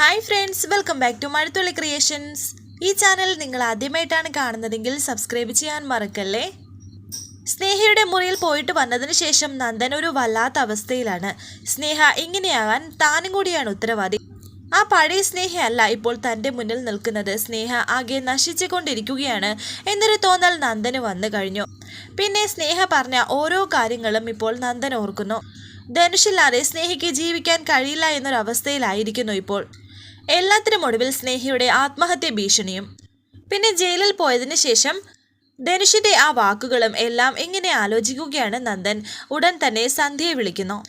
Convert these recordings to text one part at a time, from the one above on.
Hi friends welcome back to Mazhathulli creations ഈ channel നിങ്ങൾ ആദ്യമായിട്ടാണ് കാണുന്നതെങ്കിൽ സബ്സ്ക്രൈബ് ചെയ്യാൻ മറക്കല്ലേ? സ്നേഹയുടെ മുറിയിൽ പോയിട്ട് വന്നതിന് ശേഷം നന്ദൻ ഒരു വല്ലാത്ത അവസ്ഥയിലാണ്. സ്നേഹ ഇങ്ങനെയാകാൻ താനും കൂടിയാണ് ഉത്തരവാദി. ആ പഴയ സ്നേഹയല്ല ഇപ്പോൾ തന്റെ മുന്നിൽ നിൽക്കുന്നത്. സ്നേഹ ആകെ നശിച്ചുകൊണ്ടിരിക്കുകയാണ് എന്നൊരു തോന്നൽ നന്ദന് വന്നു കഴിഞ്ഞു. പിന്നെ സ്നേഹ പറഞ്ഞ ഓരോ കാര്യങ്ങളും ഇപ്പോൾ നന്ദൻ ഓർക്കുന്നു. ധനുഷില്ലാതെ സ്നേഹയ്ക്ക് ജീവിക്കാൻ കഴിയില്ല എന്നൊരവസ്ഥയിലായിരിക്കുന്നു ഇപ്പോൾ. എല്ലാത്തിനും ഒടുവിൽ സ്നേഹിയുടെ ആത്മഹത്യ ഭീഷണിയും. പിന്നെ ജയിലിൽ പോയതിനു ശേഷം ധനുഷിന്റെ ആ വാക്കുകളും എല്ലാം ഇങ്ങനെ ആലോചിക്കുകയാണ് നന്ദൻ. ഉടൻ തന്നെ സന്ധ്യയെ വിളിക്കുന്നു.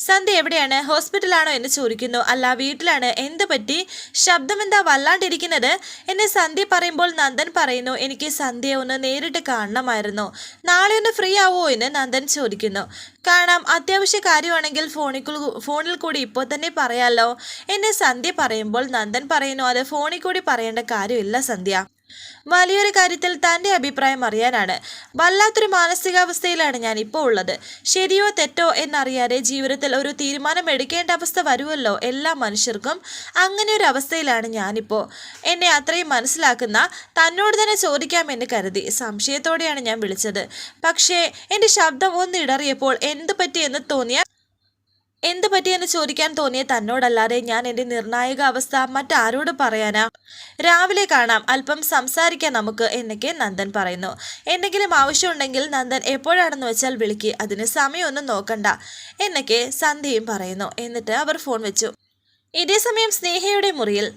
സന്ധ്യ എവിടെയാണ്? ഹോസ്പിറ്റലാണോ എന്ന് ചോദിക്കുന്നു. അല്ല വീട്ടിലാണ്. എന്ത് പറ്റി? ശബ്ദം എന്താ വല്ലാണ്ടിരിക്കുന്നത്? എന്നെ സന്ധ്യ പറയുമ്പോൾ നന്ദൻ പറയുന്നു എനിക്ക് സന്ധ്യ ഒന്ന് നേരിട്ട് കാണണമായിരുന്നു. നാളെ ഒന്ന് ഫ്രീ ആവോ? എന്ന് നന്ദൻ ചോദിക്കുന്നു. കാണാം. അത്യാവശ്യ കാര്യമാണെങ്കിൽ ഫോണിൽ ഫോണിൽ കൂടി ഇപ്പോൾ തന്നെ പറയാലോ. എന്നെ സന്ധ്യ പറയുമ്പോൾ നന്ദൻ പറയുന്നു അത് ഫോണിൽ കൂടി പറയേണ്ട കാര്യമില്ല സന്ധ്യ. വലിയൊരു കാര്യത്തിൽ തന്റെ അഭിപ്രായം അറിയാനാണ്. വല്ലാത്തൊരു മാനസികാവസ്ഥയിലാണ് ഞാൻ ഇപ്പോൾ ഉള്ളത്. ശരിയോ തെറ്റോ എന്നറിയാതെ ജീവിതത്തിൽ ഒരു തീരുമാനം എടുക്കേണ്ട അവസ്ഥ വരുമല്ലോ എല്ലാ മനുഷ്യർക്കും? അങ്ങനെ ഒരു അവസ്ഥയിലാണ് ഞാനിപ്പോൾ. എന്നെ അത്രയും മനസ്സിലാക്കുന്ന തന്നോട് തന്നെ ചോദിക്കാമെന്ന് കരുതി സംശയത്തോടെയാണ് ഞാൻ വിളിച്ചത്. പക്ഷേ എന്റെ ശബ്ദം ഒന്നിടറിയപ്പോൾ എന്ത് പറ്റിയെന്ന് തോന്നിയ എന്ത് പറ്റിയെന്ന് ചോദിക്കാൻ തോന്നിയ തന്നോടല്ലാതെ ഞാൻ എന്റെ നിർണായക അവസ്ഥ മറ്റാരോട് പറയാനാ? രാവിലെ കാണാം. അല്പം സംസാരിക്കാം നമുക്ക് എന്നൊക്കെ നന്ദൻ പറയുന്നു. എന്തെങ്കിലും ആവശ്യമുണ്ടെങ്കിൽ നന്ദൻ എപ്പോഴാണെന്ന് വെച്ചാൽ വിളിക്ക്. അതിന് സമയമൊന്നും നോക്കണ്ട എന്നൊക്കെ സന്ധ്യയും പറയുന്നു. എന്നിട്ട് അവർ ഫോൺ വെച്ചു. ഇതേ സമയം സ്നേഹയുടെ മുറിയിൽ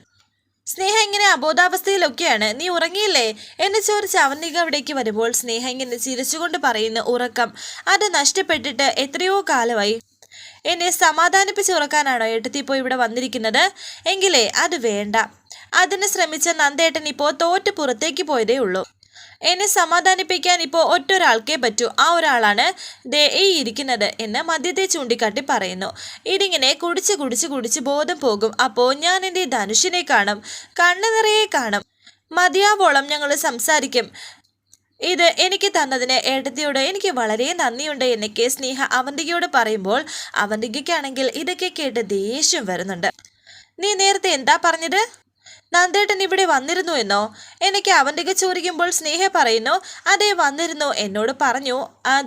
സ്നേഹ ഇങ്ങനെ അബോധാവസ്ഥയിലൊക്കെയാണ്. നീ ഉറങ്ങിയില്ലേ? എന്ന് ചോദിച്ച് അവന്തിക അവിടേക്ക് വരുമ്പോൾ സ്നേഹ ഇങ്ങനെ ചിരിച്ചുകൊണ്ട് പറയുന്ന ഉറക്കം. അത് നഷ്ടപ്പെട്ടിട്ട് എത്രയോ കാലമായി. എന്നെ സമാധാനിപ്പിച്ച് ഉറക്കാനാണോ ഏട്ടത്തി ഇപ്പോൾ ഇവിടെ വന്നിരിക്കുന്നത്? എങ്കിലേ അത് വേണ്ട. അതിന് ശ്രമിച്ച നന്ദേട്ടൻ ഇപ്പോൾ തോറ്റ് പുറത്തേക്ക് പോയതേ ഉള്ളൂ. എന്നെ സമാധാനിപ്പിക്കാൻ ഇപ്പോൾ ഒറ്റൊരാൾക്കേ പറ്റൂ. ആ ഒരാളാണ് ദേ ഈ ഇരിക്കുന്നത് എന്ന് മദ്യത്തെ ചൂണ്ടിക്കാട്ടി പറയുന്നു. ഇതിങ്ങനെ കുടിച്ച് കുടിച്ച് കുടിച്ച് ബോധം പോകും. അപ്പോൾ ഞാൻ എന്റെ ധനുഷിനെ കാണും. കണ്ണു നിറയെ കാണും. മതിയാവോളം ഞങ്ങൾ സംസാരിക്കും. ഇത് എനിക്ക് തന്നതിന് ഏട്ടത്തിയോട് എനിക്ക് വളരെ നന്ദിയുണ്ട് എന്നൊക്കെ സ്നേഹ അവന്തികയോട് പറയുമ്പോൾ അവന്തികയ്ക്കാണെങ്കിൽ ഇതൊക്കെ കേട്ട് ദേഷ്യം വരുന്നുണ്ട്. നീ നേരത്തെ എന്താ പറഞ്ഞത്? നന്ദേട്ടൻ ഇവിടെ വന്നിരുന്നു എന്നോ? എനിക്ക് അവന്തിക ചോദിക്കുമ്പോൾ സ്നേഹ പറയുന്നു അതെ വന്നിരുന്നു. എന്നോട് പറഞ്ഞു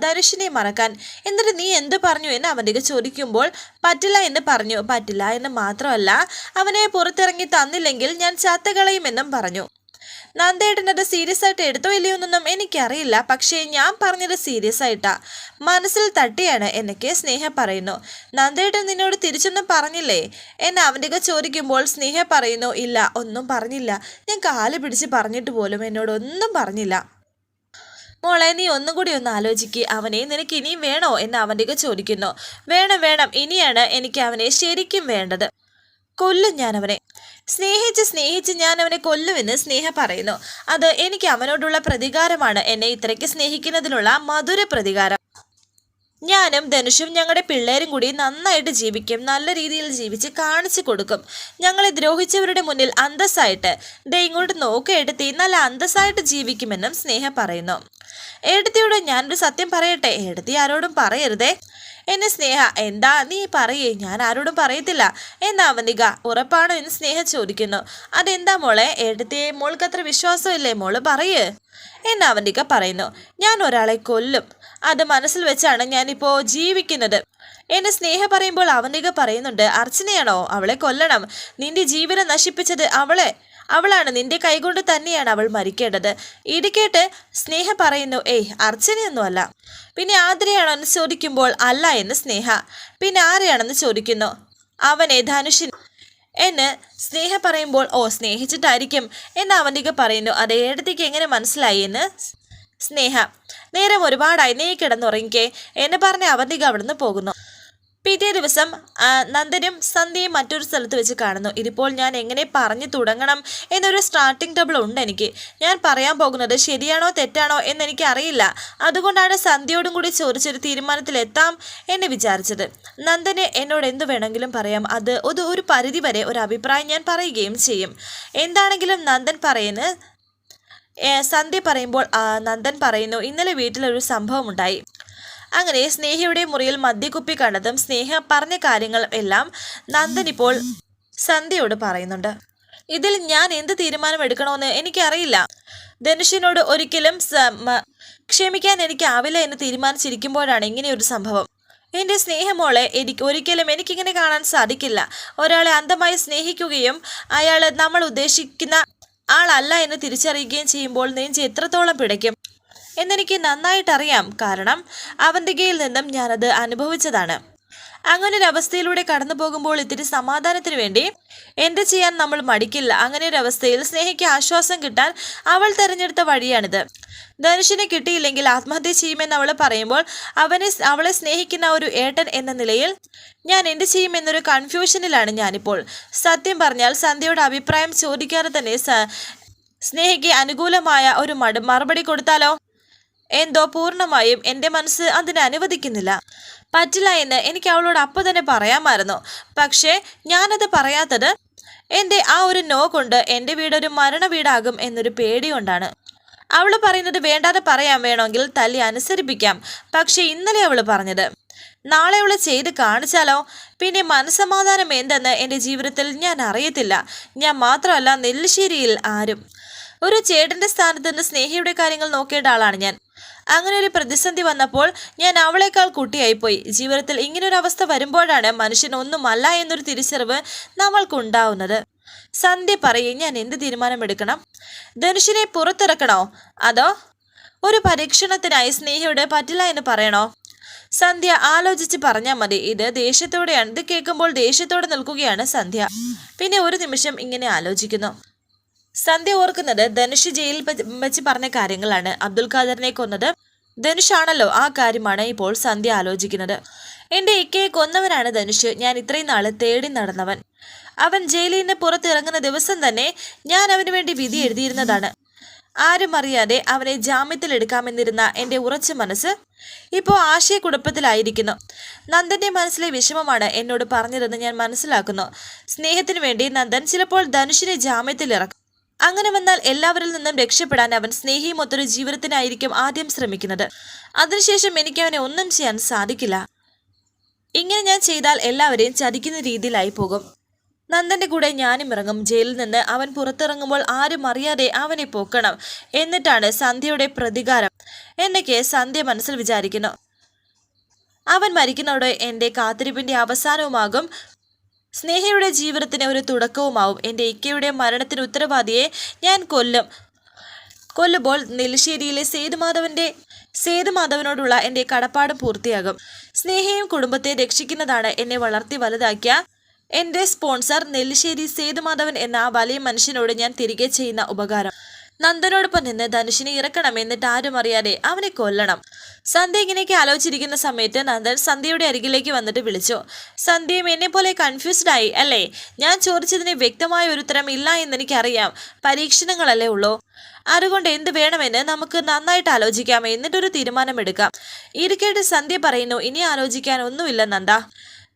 ധനുഷിനെ മറക്കാൻ. എന്നിട്ട് നീ എന്ത് പറഞ്ഞു എന്ന് അവന്തിക ചോദിക്കുമ്പോൾ പറ്റില്ല എന്ന് പറഞ്ഞു. പറ്റില്ല എന്ന് മാത്രമല്ല അവനെ പുറത്തിറങ്ങി തന്നില്ലെങ്കിൽ ഞാൻ ചത്തകളയുമെന്നും പറഞ്ഞു. നന്ദേട്ടൻ അത് സീരിയസ് ആയിട്ട് എടുത്തോ ഇല്ലയോ എന്നൊന്നും എനിക്കറിയില്ല. പക്ഷേ ഞാൻ പറഞ്ഞത് സീരിയസ് ആയിട്ടാ. മനസ്സിൽ തട്ടിയാണ് എന്നൊക്കെ സ്നേഹ പറയുന്നു. നന്ദേട്ടൻ നിന്നോട് തിരിച്ചൊന്നും പറഞ്ഞില്ലേ? എന്നെ അവന്റെ ചോദിക്കുമ്പോൾ സ്നേഹ പറയുന്നു ഇല്ല ഒന്നും പറഞ്ഞില്ല. ഞാൻ കാൽ പിടിച്ച് പറഞ്ഞിട്ട് പോലും എന്നോട് ഒന്നും പറഞ്ഞില്ല. മോളെ നീ ഒന്നും കൂടി ഒന്ന് ആലോചിക്ക്. അവനെ നിനക്ക് ഇനിയും വേണോ എന്ന് അവന്റെ ചോദിക്കുന്നു. വേണം വേണം. ഇനിയാണ് എനിക്ക് അവനെ ശരിക്കും വേണ്ടത്. കൊല്ലും ഞാൻ അവനെ സ്നേഹിച്ച് സ്നേഹിച്ച് ഞാൻ അവനെ കൊല്ലുമെന്ന് സ്നേഹ പറയുന്നു. അത് എനിക്ക് അവനോടുള്ള പ്രതികാരമാണ്. എന്നെ ഇത്രയ്ക്ക് സ്നേഹിക്കുന്നതിനുള്ള മധുര പ്രതികാരം. ഞാനും ധനുഷും ഞങ്ങളുടെ പിള്ളേരും കൂടി നന്നായിട്ട് ജീവിക്കും. നല്ല രീതിയിൽ ജീവിച്ച് കാണിച്ചു കൊടുക്കും. ഞങ്ങളെ ദ്രോഹിച്ചവരുടെ മുന്നിൽ അന്തസ്സായിട്ട് ദേ ഇങ്ങോട്ട് നോക്ക് എടുത്തി നല്ല അന്തസ്സായിട്ട് ജീവിക്കുമെന്നും സ്നേഹ പറയുന്നു. എടുത്തിയോട് ഞാനൊരു സത്യം പറയട്ടെ? എടുത്തി ആരോടും പറയരുതേ. എന്നെ സ്നേഹ എന്താ നീ പറയേ? ഞാൻ ആരോടും പറയത്തില്ല. എന്നാ അവനിക ഉറപ്പാണോ? എന്ന് സ്നേഹ ചോദിക്കുന്നു. അതെന്താ മോളെ? എടുത്തേ മോൾക്ക് അത്ര വിശ്വാസമില്ലേ? മോൾ പറയേ. എന്ന് അവന്തിക പറയുന്നു. ഞാൻ ഒരാളെ കൊല്ലും. അത് മനസ്സിൽ വെച്ചാണ് ഞാനിപ്പോൾ ജീവിക്കുന്നത്. എന്നെ സ്നേഹ പറയുമ്പോൾ അവനിക പറയുന്നുണ്ട് അർച്ചനയാണോ? അവളെ കൊല്ലണം. നിന്റെ ജീവനം നശിപ്പിച്ചത് അവളെ. അവളാണ് നിന്റെ കൈകൊണ്ട് തന്നെയാണ് അവൾ മരിക്കേണ്ടത്. ഇടിക്കേട്ട് സ്നേഹ പറയുന്നു ഏയ് അർച്ചനയൊന്നുമല്ല. പിന്നെ ആതിരയാണോ എന്ന് ചോദിക്കുമ്പോൾ അല്ല എന്ന് സ്നേഹ. പിന്നെ ആരെയാണെന്ന് ചോദിക്കുന്നു? അവനെ ധനുഷിൻ എന്ന് സ്നേഹ പറയുമ്പോൾ ഓ സ്നേഹിച്ചിട്ടായിരിക്കും. എന്ന് അവന്തിക പറയുന്നു അത് ഏടത്തേക്ക് എങ്ങനെ മനസ്സിലായി? എന്ന് സ്നേഹ. നേരം ഒരുപാടായി നീ കിടന്നുറങ്ങിക്കേ എന്ന് പറഞ്ഞ് അവന്തിക അവിടുന്ന് പോകുന്നു. പിറ്റേ ദിവസം നന്ദനും സന്ധ്യയും മറ്റൊരു സ്ഥലത്ത് വെച്ച് കാണുന്നു. ഇതിപ്പോൾ ഞാൻ എങ്ങനെ പറഞ്ഞു തുടങ്ങണം എന്നൊരു സ്റ്റാർട്ടിംഗ് ടബിൾ ഉണ്ട് എനിക്ക്. ഞാൻ പറയാൻ പോകുന്നത് ശരിയാണോ തെറ്റാണോ എന്ന് എനിക്ക് അറിയില്ല. അതുകൊണ്ടാണ് സന്ധ്യയോടും കൂടി ചോദിച്ചൊരു തീരുമാനത്തിലെത്താം എന്ന് വിചാരിച്ചത്. നന്ദന് എന്നോട് എന്ത് വേണമെങ്കിലും പറയാം. അത് ഒരു ഒരു പരിധിവരെ ഒരു അഭിപ്രായം ഞാൻ പറയുകയും ചെയ്യും. എന്താണെങ്കിലും നന്ദൻ പറയുന്നത് സന്ധ്യ പറയുമ്പോൾ നന്ദൻ പറയുന്നു ഇന്നലെ വീട്ടിലൊരു സംഭവം ഉണ്ടായി. അങ്ങനെ സ്നേഹയുടെ മുറിയിൽ മദ്യക്കുപ്പി കണ്ടതും സ്നേഹ പറഞ്ഞ കാര്യങ്ങൾ എല്ലാം നന്ദൻ ഇപ്പോൾ സന്ധ്യയോട് പറയുന്നുണ്ട്. ഇതിൽ ഞാൻ എന്ത് തീരുമാനം എടുക്കണമെന്ന് എനിക്കറിയില്ല. ധനുഷിനോട് ഒരിക്കലും ക്ഷമിക്കാൻ എനിക്കാവില്ല എന്ന് തീരുമാനിച്ചിരിക്കുമ്പോഴാണ് ഇങ്ങനെ ഒരു സംഭവം. എന്റെ സ്നേഹമോളെ എനിക്ക് ഒരിക്കലും എനിക്കിങ്ങനെ കാണാൻ സാധിക്കില്ല. ഒരാളെ അന്ധമായി സ്നേഹിക്കുകയും അയാൾ നമ്മൾ ഉദ്ദേശിക്കുന്ന ആളല്ല എന്ന് തിരിച്ചറിയുകയും ചെയ്യുമ്പോൾ നെഞ്ച് എത്രത്തോളം പിടയ്ക്കും. എന്നെനിക്ക് നന്നായിട്ട് അറിയാം കാരണം അവന്തികയിൽ നിന്നും ഞാനത് അനുഭവിച്ചതാണ്. അങ്ങനൊരവസ്ഥയിലൂടെ കടന്നു പോകുമ്പോൾ ഇത്തിരി സമാധാനത്തിന് വേണ്ടി എന്ത് ചെയ്യാൻ നമ്മൾ മടിക്കില്ല. അങ്ങനെ ഒരു അവസ്ഥയിൽ സ്നേഹയ്ക്ക് ആശ്വാസം കിട്ടാൻ അവൾ തെരഞ്ഞെടുത്ത വഴിയാണിത്. ധനുഷിനെ കിട്ടിയില്ലെങ്കിൽ ആത്മഹത്യ ചെയ്യുമെന്ന് അവൾ പറയുമ്പോൾ അവനെ അവളെ സ്നേഹിക്കുന്ന ഒരു ഏട്ടൻ എന്ന നിലയിൽ ഞാൻ എന്ത് ചെയ്യുമെന്നൊരു കൺഫ്യൂഷനിലാണ് ഞാനിപ്പോൾ. സത്യം പറഞ്ഞാൽ സന്ധ്യയുടെ അഭിപ്രായം ചോദിക്കാതെ തന്നെ സ്നേഹയ്ക്ക് അനുകൂലമായ ഒരു മറുപടി കൊടുത്താലോ? എന്തോ പൂർണമായും എന്റെ മനസ്സ് അതിനെ അനുവദിക്കുന്നില്ല. പറ്റില്ല എന്ന് എനിക്ക് അവളോട് അപ്പം തന്നെ പറയാമായിരുന്നു. പക്ഷേ ഞാനത് പറയാത്തത് എന്റെ ആ ഒരു നോ കൊണ്ട് എന്റെ വീടൊരു മരണ വീടാകും എന്നൊരു പേടി കൊണ്ടാണ്. അവൾ പറയുന്നത് വേണ്ടാതെ പറയാൻ വേണമെങ്കിൽ തല്ലി അനുസരിപ്പിക്കാം. പക്ഷെ ഇന്നലെ അവൾ പറഞ്ഞത് നാളെ അവളെ ചെയ്ത് കാണിച്ചാലോ? പിന്നെ മനസമാധാനം എന്തെന്ന് എന്റെ ജീവിതത്തിൽ ഞാൻ അറിയത്തില്ല. ഞാൻ മാത്രമല്ല നെല്ലിശ്ശേരിയിൽ ആരും. ഒരു ചേട്ടന്റെ സ്ഥാനത്ത് നിന്ന് സ്നേഹിയുടെ കാര്യങ്ങൾ നോക്കേണ്ട ആളാണ് ഞാൻ. അങ്ങനെ ഒരു പ്രതിസന്ധി വന്നപ്പോൾ ഞാൻ അവളെക്കാൾ കുട്ടിയായിപ്പോയി. ജീവിതത്തിൽ ഇങ്ങനൊരു അവസ്ഥ വരുമ്പോഴാണ് മനുഷ്യൻ ഒന്നുമല്ല എന്നൊരു തിരിച്ചറിവ് നമ്മൾക്കുണ്ടാവുന്നത്. സന്ധ്യ പറയും ഞാൻ എന്ത് തീരുമാനമെടുക്കണം? ധനുഷിനെ പുറത്തിറക്കണോ? അതോ ഒരു പരീക്ഷണത്തിനായി സ്നേഹയോട് പറ്റില്ല എന്ന് പറയണോ? സന്ധ്യ ആലോചിച്ച് പറഞ്ഞാൽ മതി. ഇത് ദേഷ്യത്തോടെയാണ്. ഇത് കേൾക്കുമ്പോൾ ദേഷ്യത്തോടെ നിൽക്കുകയാണ് സന്ധ്യ. പിന്നെ ഒരു നിമിഷം ഇങ്ങനെ ആലോചിക്കുന്നു. സന്ധ്യ ഓർക്കുന്നത് ധനുഷ് ജയിലിൽ വെച്ച് പറഞ്ഞ കാര്യങ്ങളാണ്. അബ്ദുൽ ഖാദറിനെ കൊന്നത് ധനുഷാണല്ലോ. ആ കാര്യമാണ് ഇപ്പോൾ സന്ധ്യ ആലോചിക്കുന്നത്. എന്റെ ഇക്കയെ കൊന്നവനാണ് ധനുഷ്. ഞാൻ ഇത്രയും നാൾ തേടി നടന്നവൻ. അവൻ ജയിലിൽ നിന്ന് പുറത്തിറങ്ങുന്ന ദിവസം തന്നെ ഞാൻ അവന് വേണ്ടി വിധി എഴുതിയിരുന്നതാണ്. ആരും അറിയാതെ അവനെ ജാമ്യത്തിൽ ജാമ്യത്തിലെടുക്കാമെന്നിരുന്ന എന്റെ ഉറച്ച മനസ്സ് ഇപ്പോൾ ആശയക്കുഴപ്പത്തിലായിരിക്കുന്നു. നന്ദന്റെ മനസ്സിലെ വിഷമമാണ് എന്നോട് പറഞ്ഞതെന്ന് ഞാൻ മനസ്സിലാക്കുന്നു. സ്നേഹത്തിനു വേണ്ടി നന്ദൻ ചിലപ്പോൾ ധനുഷിനെ ജാമ്യത്തിലിറക്കും. അങ്ങനെ വന്നാൽ എല്ലാവരിൽ നിന്നും രക്ഷപ്പെടാൻ അവൻ സ്നേഹിയുമൊത്തൊരു ജീവിതത്തിനായിരിക്കും ആദ്യം ശ്രമിക്കുന്നത്. അതിനുശേഷം എനിക്ക് അവനെ ഒന്നും ചെയ്യാൻ സാധിക്കില്ല. ഇങ്ങനെ ഞാൻ ചെയ്താൽ എല്ലാവരെയും ചതിക്കുന്ന രീതിയിലായി പോകും. നന്ദന്റെ കൂടെ ഞാനും ഇറങ്ങും. ജയിലിൽ നിന്ന് അവൻ പുറത്തിറങ്ങുമ്പോൾ ആരും അറിയാതെ അവനെ പോക്കണം എന്നിട്ടാണ് സന്ധ്യയുടെ പ്രതികാരം. എന്നൊക്കെ സന്ധ്യ മനസ്സിൽ വിചാരിക്കുന്നു. അവൻ മരിക്കുന്നതോടെ എന്റെ കാത്തിരിപ്പിന്റെ അവസാനവുമാകും. സ്നേഹയുടെ ജീവിതത്തിന് ഒരു തുടക്കവുമാവും. എന്റെ ഇക്കയുടെ മരണത്തിന് ഉത്തരവാദിയെ ഞാൻ കൊല്ലും. കൊല്ലുമ്പോൾ നെല്ലിശ്ശേരിയിലെ സേതുമാധവന്റെ സേതുമാധവനോടുള്ള എന്റെ കടപ്പാടും പൂർത്തിയാകും. സ്നേഹയും കുടുംബത്തെ രക്ഷിക്കുന്നതാണ് എന്നെ വളർത്തി വലുതാക്കിയ എന്റെ സ്പോൺസർ നെല്ലിശ്ശേരി സേതുമാധവൻ എന്ന വലിയ മനുഷ്യനോട് ഞാൻ തിരികെ ചെയ്യുന്ന ഉപകാരം. നന്ദനോടൊപ്പം നിന്ന് ധനുഷിനെ ഇറക്കണം എന്നിട്ട് ആരും അറിയാതെ അവനെ കൊല്ലണം. സന്ധ്യ ഇങ്ങനെയൊക്കെ ആലോചിച്ചിരിക്കുന്ന സമയത്ത് നന്ദൻ സന്ധ്യയുടെ അരികിലേക്ക് വന്നിട്ട് വിളിച്ചു. സന്ധ്യയും എന്നെ പോലെ കൺഫ്യൂസ്ഡ് ആയി അല്ലേ? ഞാൻ ചോദിച്ചതിന് വ്യക്തമായ ഒരു ഉത്തരം ഇല്ല എന്ന് എനിക്കറിയാം പരീക്ഷണങ്ങളല്ലേ ഉള്ളൂ. അതുകൊണ്ട് എന്ത് വേണമെന്ന് നമുക്ക് നന്നായിട്ട് ആലോചിക്കാം എന്നിട്ടൊരു തീരുമാനമെടുക്കാം. ഇരിക്കേട്ട് സന്ധ്യ പറയുന്നു ഇനി ആലോചിക്കാൻ ഒന്നുമില്ല നന്ദ.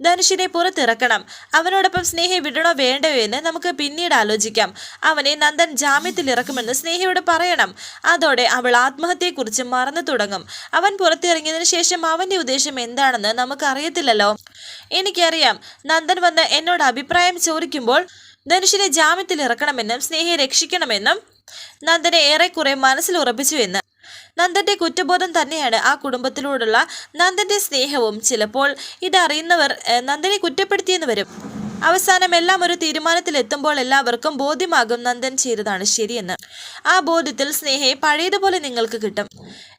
ധനുഷിനെ പുറത്തിറക്കണം. അവനോടൊപ്പം സ്നേഹയെ വിടണോ വേണ്ടയോ എന്ന് നമുക്ക് പിന്നീട് ആലോചിക്കാം. അവനെ നന്ദൻ ജാമ്യത്തിൽ ഇറക്കുമെന്ന് സ്നേഹയോട് പറയണം. അതോടെ അവൾ ആത്മഹത്യയെക്കുറിച്ച് മറന്നു തുടങ്ങും. അവൻ പുറത്തിറങ്ങിയതിനു ശേഷം അവന്റെ ഉദ്ദേശം എന്താണെന്ന് നമുക്ക് അറിയത്തില്ലല്ലോ. എനിക്കറിയാം. നന്ദൻ വന്ന് എന്നോട് അഭിപ്രായം ചോദിക്കുമ്പോൾ ധനുഷിനെ ജാമ്യത്തിൽ ഇറക്കണമെന്നും സ്നേഹയെ രക്ഷിക്കണമെന്നും നന്ദനെ ഏറെക്കുറെ മനസ്സിൽ ഉറപ്പിച്ചു എന്ന് നന്ദന്റെ കുറ്റബോധം തന്നെയാണ് ആ കുടുംബത്തിനോടുള്ള നന്ദന്റെ സ്നേഹവും. ചിലപ്പോൾ ഇതറിയുന്നവർ നന്ദനെ കുറ്റപ്പെടുത്തിയെന്ന് വരും. അവസാനം എല്ലാം ഒരു തീരുമാനത്തിലെത്തുമ്പോൾ എല്ലാവർക്കും ബോധ്യമാകും നന്ദൻ ചെയ്തതാണ് ശരിയെന്ന്. ആ ബോധ്യത്തിൽ സ്നേഹയെ പഴയതുപോലെ നിങ്ങൾക്ക് കിട്ടും.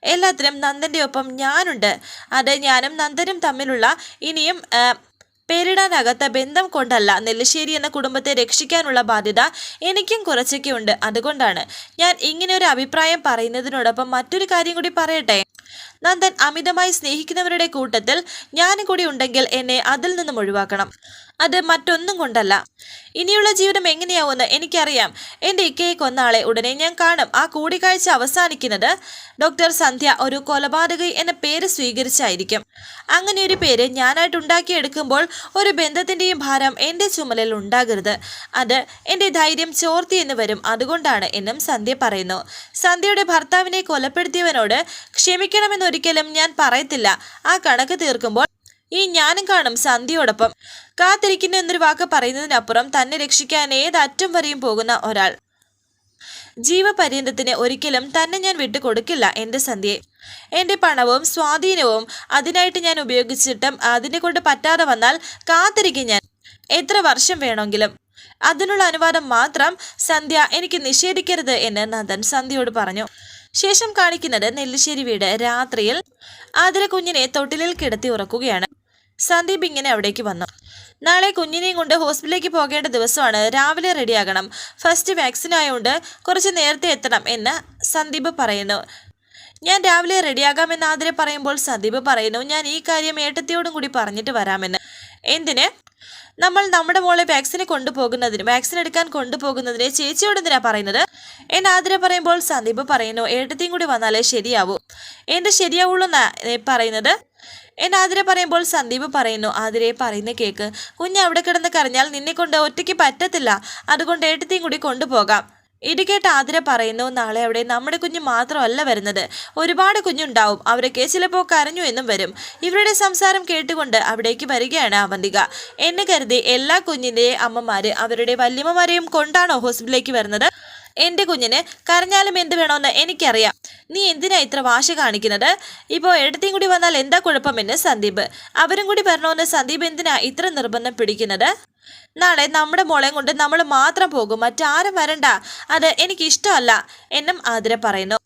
എല്ലാത്തിനും നന്ദന്റെ ഒപ്പം ഞാനുണ്ട്. അത് ഞാനും നന്ദനും തമ്മിലുള്ള ഇനിയും പേരിടാനാകാത്ത ബന്ധം കൊണ്ടല്ല നെല്ലിശ്ശേരി എന്ന കുടുംബത്തെ രക്ഷിക്കാനുള്ള ബാധ്യത എനിക്കും കുറച്ചൊക്കെ ഉണ്ട് അതുകൊണ്ടാണ് ഞാൻ ഇങ്ങനെ ഒരു അഭിപ്രായം പറയുന്നതിനോടൊപ്പം മറ്റൊരു കാര്യം കൂടി പറയട്ടെ. നന്ദൻ അമിതമായി സ്നേഹിക്കുന്നവരുടെ കൂട്ടത്തിൽ ഞാനും കൂടി ഉണ്ടെങ്കിൽ എന്നെ അതിൽ നിന്നും ഒഴിവാക്കണം. അത് മറ്റൊന്നും കൊണ്ടല്ല. ഇനിയുള്ള ജീവിതം എങ്ങനെയാവുമെന്ന് എനിക്കറിയാം. എന്റെ ഇക്കയെ കൊന്നാളെ ഉടനെ ഞാൻ കാണും. ആ കൂടിക്കാഴ്ച അവസാനിക്കുന്നത് ഡോക്ടർ സന്ധ്യ ഒരു കൊലപാതകി എന്ന പേര് സ്വീകരിച്ചായിരിക്കും. അങ്ങനെ ഒരു പേര് ഞാനായിട്ട് ഉണ്ടാക്കിയെടുക്കുമ്പോൾ ഒരു ബന്ധത്തിന്റെയും ഭാരം എന്റെ ചുമലിൽ ഉണ്ടാകരുത്. അത് എന്റെ ധൈര്യം ചോർത്തി എന്ന് വരും. അതുകൊണ്ടാണ് എന്നും സന്ധ്യ പറയുന്നു. സന്ധ്യയുടെ ഭർത്താവിനെ കൊലപ്പെടുത്തിയവനോട് ക്ഷമിക്കണമെന്നൊരിക്കലും ഞാൻ പറയത്തില്ല. ആ കണക്ക് തീർക്കുമ്പോൾ ഈ ഞാനും കാണും സന്ധ്യയോടൊപ്പം. കാത്തിരിക്കുന്നു എന്നൊരു വാക്ക് പറയുന്നതിനപ്പുറം തന്നെ രക്ഷിക്കാൻ ഏതറ്റം വരെയും പോകുന്ന ഒരാൾ. ജീവപര്യന്തത്തിന് ഒരിക്കലും തന്നെ ഞാൻ വിട്ടുകൊടുക്കില്ല എന്റെ സന്ധ്യയെ. എന്റെ പണവും സ്വാധീനവും അതിനായിട്ട് ഞാൻ ഉപയോഗിച്ചിട്ടും അതിനെ കൊണ്ട് പറ്റാതെ വന്നാൽ കാത്തിരിക്കും ഞാൻ. എത്ര വർഷം വേണമെങ്കിലും. അതിനുള്ള അനുവാദം മാത്രം സന്ധ്യ എനിക്ക് നിഷേധിക്കരുത് എന്ന് നന്ദൻ സന്ധ്യയോട് പറഞ്ഞു. ശേഷം കാണിക്കുന്നത് നെല്ലിശ്ശേരി വീട് രാത്രിയിൽ ആതിര കുഞ്ഞിനെ തൊട്ടിലിൽ കിടത്തി ഉറക്കുകയാണ്. സന്ദീപ് ഇങ്ങനെ അവിടേക്ക് വന്നു. നാളെ കുഞ്ഞിനെയും കൊണ്ട് ഹോസ്പിറ്റലിലേക്ക് പോകേണ്ട ദിവസമാണ്. രാവിലെ റെഡിയാകണം. ഫസ്റ്റ് വാക്സിൻ ആയതുകൊണ്ട് കുറച്ച് നേരത്തെ എത്തണം എന്ന് സന്ദീപ് പറയുന്നു. ഞാൻ രാവിലെ റെഡിയാകാമെന്ന് ആതിരെ പറയുമ്പോൾ സന്ദീപ് പറയുന്നു ഞാൻ ഈ കാര്യം ഏട്ടത്തിയോടും കൂടി പറഞ്ഞിട്ട് വരാമെന്ന്. എന്തിന്? നമ്മൾ നമ്മുടെ മോളെ വാക്സിന് കൊണ്ടുപോകുന്നതിന് വാക്സിൻ എടുക്കാൻ കൊണ്ടുപോകുന്നതിന് ചേച്ചിയോട് എന്തിനാ പറയുന്നത്? എന്നെ ആതിര പറയുമ്പോൾ സന്ദീപ് പറയുന്നു ഏട്ടത്തിയും കൂടി വന്നാലേ ശരിയാവൂ. എന്ത് ശരിയാവുള്ളൂ പറയുന്നത്? എന്ന് ആതിര പറയുമ്പോൾ സന്ദീപ് പറയുന്നു ആതിരെ പറയുന്ന കേക്ക്. കുഞ്ഞ് അവിടെ കിടന്ന് കരഞ്ഞാൽ നിന്നെ കൊണ്ട് ഒറ്റയ്ക്ക് പറ്റത്തില്ല. അതുകൊണ്ട് ഏട്ടത്തെയും കൂടി കൊണ്ടുപോകാം. ഇത് കേട്ട് ആതിര പറയുന്നു നാളെ അവിടെ നമ്മുടെ കുഞ്ഞ് മാത്രമല്ല വരുന്നത്. ഒരുപാട് കുഞ്ഞുണ്ടാവും. അവരൊക്കെ ചിലപ്പോൾ കരഞ്ഞു എന്നും വരും. ഇവരുടെ സംസാരം കേട്ടുകൊണ്ട് അവിടേക്ക് വരികയാണ് അവന്തിക. എന്നെ കരുതി എല്ലാ കുഞ്ഞിന്റെയും അമ്മമാര് അവരുടെ വല്യമ്മമാരെയും കൊണ്ടാണോ ഹോസ്പിറ്റലിലേക്ക് വരുന്നത്? എന്റെ കുഞ്ഞിന് കരഞ്ഞാലും എന്ത് വേണമെന്ന് എനിക്കറിയാം. നീ എന്തിനാ ഇത്ര വാശി കാണിക്കുന്നത്? ഇപ്പോൾ എടുത്തേയും കൂടി വന്നാൽ എന്താ കുഴപ്പമെന്ന് സന്ദീപ്. അവരും കൂടി വരണമെന്ന് സന്ദീപ് എന്തിനാ ഇത്ര നിർബന്ധം പിടിക്കുന്നത്? നാളെ നമ്മുടെ മോളെയും കൊണ്ട് നമ്മൾ മാത്രം പോകും. മറ്റാരും വരണ്ട. അത് എനിക്കിഷ്ടമല്ല എന്നും ആതിര പറയുന്നു.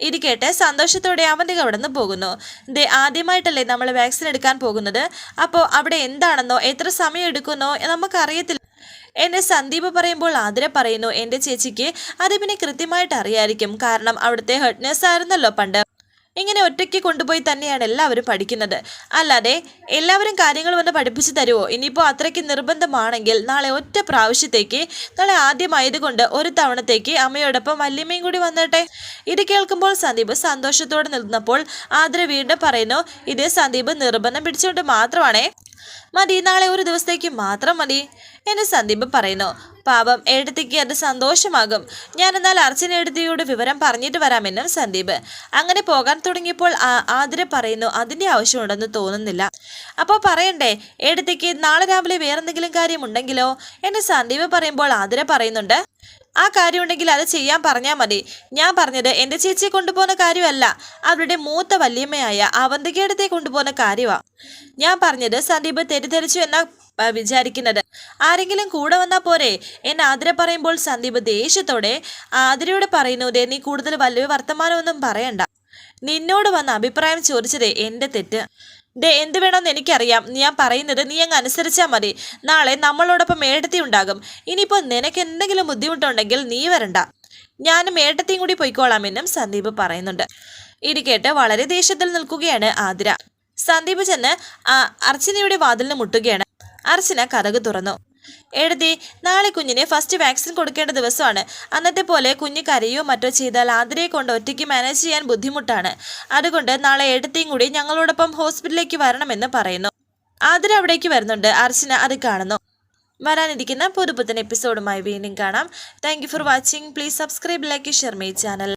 ഇത് കേട്ട് സന്തോഷത്തോടെ അവന്റെ അവിടെ നിന്ന് പോകുന്നു. ദേ ആദ്യമായിട്ടല്ലേ നമ്മൾ വാക്സിൻ എടുക്കാൻ പോകുന്നത്. അപ്പോൾ അവിടെ എന്താണെന്നോ എത്ര സമയം എടുക്കുന്നോ നമുക്കറിയത്തില്ല. എന്നെ സന്ദീപ് പറയുമ്പോൾ ആതിര പറയുന്നു എന്റെ ചേച്ചിക്ക് അത് പിന്നെ കൃത്യമായിട്ട് അറിയായിരിക്കും. കാരണം അവിടുത്തെ ഹെഡ് നേഴ്സ് ആയിരുന്നല്ലോ പണ്ട്. ഇങ്ങനെ ഒറ്റയ്ക്ക് കൊണ്ടുപോയി തന്നെയാണ് എല്ലാവരും പഠിക്കുന്നത്. അല്ലാതെ എല്ലാവരും കാര്യങ്ങൾ വന്ന് പഠിപ്പിച്ചു തരുമോ ഇനിയിപ്പോൾ അത്രയ്ക്ക് നിർബന്ധമാണെങ്കിൽ നാളെ ഒറ്റ പ്രാവശ്യത്തേക്ക് നാളെ ആദ്യമായതുകൊണ്ട് ഒരു തവണത്തേക്ക് അമ്മയോടൊപ്പം വല്യമ്മയും കൂടി വന്നട്ടെ? ഇത് കേൾക്കുമ്പോൾ സന്ദീപ് സന്തോഷത്തോടെ നിന്നപ്പോൾ ആതിര വീണ്ടും പറയുന്നു ഇത് സന്ദീപ് നിർബന്ധം പിടിച്ചുകൊണ്ട് മാത്രമാണേ. മതി നാളെ ഒരു ദിവസത്തേക്ക് മാത്രം മതി. എന്ന് സന്ദീപ് പറയുന്നു. പാപം എഴുത്തിക്ക് അത് സന്തോഷമാകും. ഞാൻ എന്നാൽ അർച്ചന എഴുതിയോട് വിവരം പറഞ്ഞിട്ട് വരാമെന്നും സന്ദീപ്. അങ്ങനെ പോകാൻ തുടങ്ങിയപ്പോൾ ആതിര പറയുന്നു അതിന്റെ ആവശ്യമുണ്ടെന്ന് തോന്നുന്നില്ല. അപ്പോൾ പറയണ്ടേ എഴുത്തിക്ക് നാളെ രാവിലെ വേറെന്തെങ്കിലും കാര്യമുണ്ടെങ്കിലോ? എന്ന് സന്ദീപ് പറയുമ്പോൾ ആതിര പറയുന്നുണ്ട് ആ കാര്യമുണ്ടെങ്കിൽ അത് ചെയ്യാൻ പറഞ്ഞാൽ മതി. ഞാൻ പറഞ്ഞത് എന്റെ ചേച്ചിയെ കൊണ്ടുപോകുന്ന കാര്യമല്ല. അവരുടെ മൂത്ത വല്യമ്മയായ അവന്തികേടത്തെ കൊണ്ടുപോകുന്ന കാര്യമാണ് ഞാൻ പറഞ്ഞത് സന്ദീപ് തെറ്റിദ്ധരിച്ചു എന്നാ വിചാരിക്കുന്നത്. ആരെങ്കിലും കൂടെ വന്നാൽ പോരെ? എന്നെ ആതിര പറയുമ്പോൾ സന്ദീപ് ദേഷ്യത്തോടെ ആതിരയോട് പറയുന്നത് നീ കൂടുതൽ വലിയ വർത്തമാനമൊന്നും പറയണ്ട. നിന്നോട് വന്ന അഭിപ്രായം ചോദിച്ചതേ എന്റെ തെറ്റ്. ദേ എന്ത് വേണമെന്ന് എനിക്കറിയാം. ഞാൻ പറയുന്നത് നീ അങ്ങ് അനുസരിച്ചാൽ മതി. നാളെ നമ്മളോടൊപ്പം മേടത്തി ഉണ്ടാകും. ഇനിയിപ്പോൾ നിനക്ക് എന്തെങ്കിലും ബുദ്ധിമുട്ടുണ്ടെങ്കിൽ നീ വരണ്ട. ഞാനും ഏട്ടത്തിയും കൂടി പൊയ്ക്കോളാമെന്നും സന്ദീപ് പറയുന്നുണ്ട്. ഇത് കേട്ട് വളരെ ദേഷ്യത്തിൽ നിൽക്കുകയാണ് ആതിര. സന്ദീപ് ചെന്ന് അർച്ചനയുടെ വാതിലിന് മുട്ടുകയാണ്. അർച്ചന കഥക് തുറന്നു. എഴുതി നാളെ കുഞ്ഞിന് ഫസ്റ്റ് വാക്സിൻ കൊടുക്കേണ്ട ദിവസമാണ്. അന്നത്തെ പോലെ കുഞ്ഞ് കരയോ മറ്റോ ചെയ്താൽ ആതിരയെ കൊണ്ട് ഒറ്റയ്ക്ക് മാനേജ് ചെയ്യാൻ ബുദ്ധിമുട്ടാണ്. അതുകൊണ്ട് നാളെ എഴുത്തേയും കൂടി ഞങ്ങളോടൊപ്പം ഹോസ്പിറ്റലിലേക്ക് വരണമെന്ന് പറയുന്നു. ആതിര അവിടേക്ക് വരുന്നുണ്ട്. അർച്ചന അത് കാണുന്നു. വരാനിരിക്കുന്ന പുതുപുത്തൻ എപ്പിസോഡുമായി വീണ്ടും കാണാം. Thank for watching please subscribe like share my channel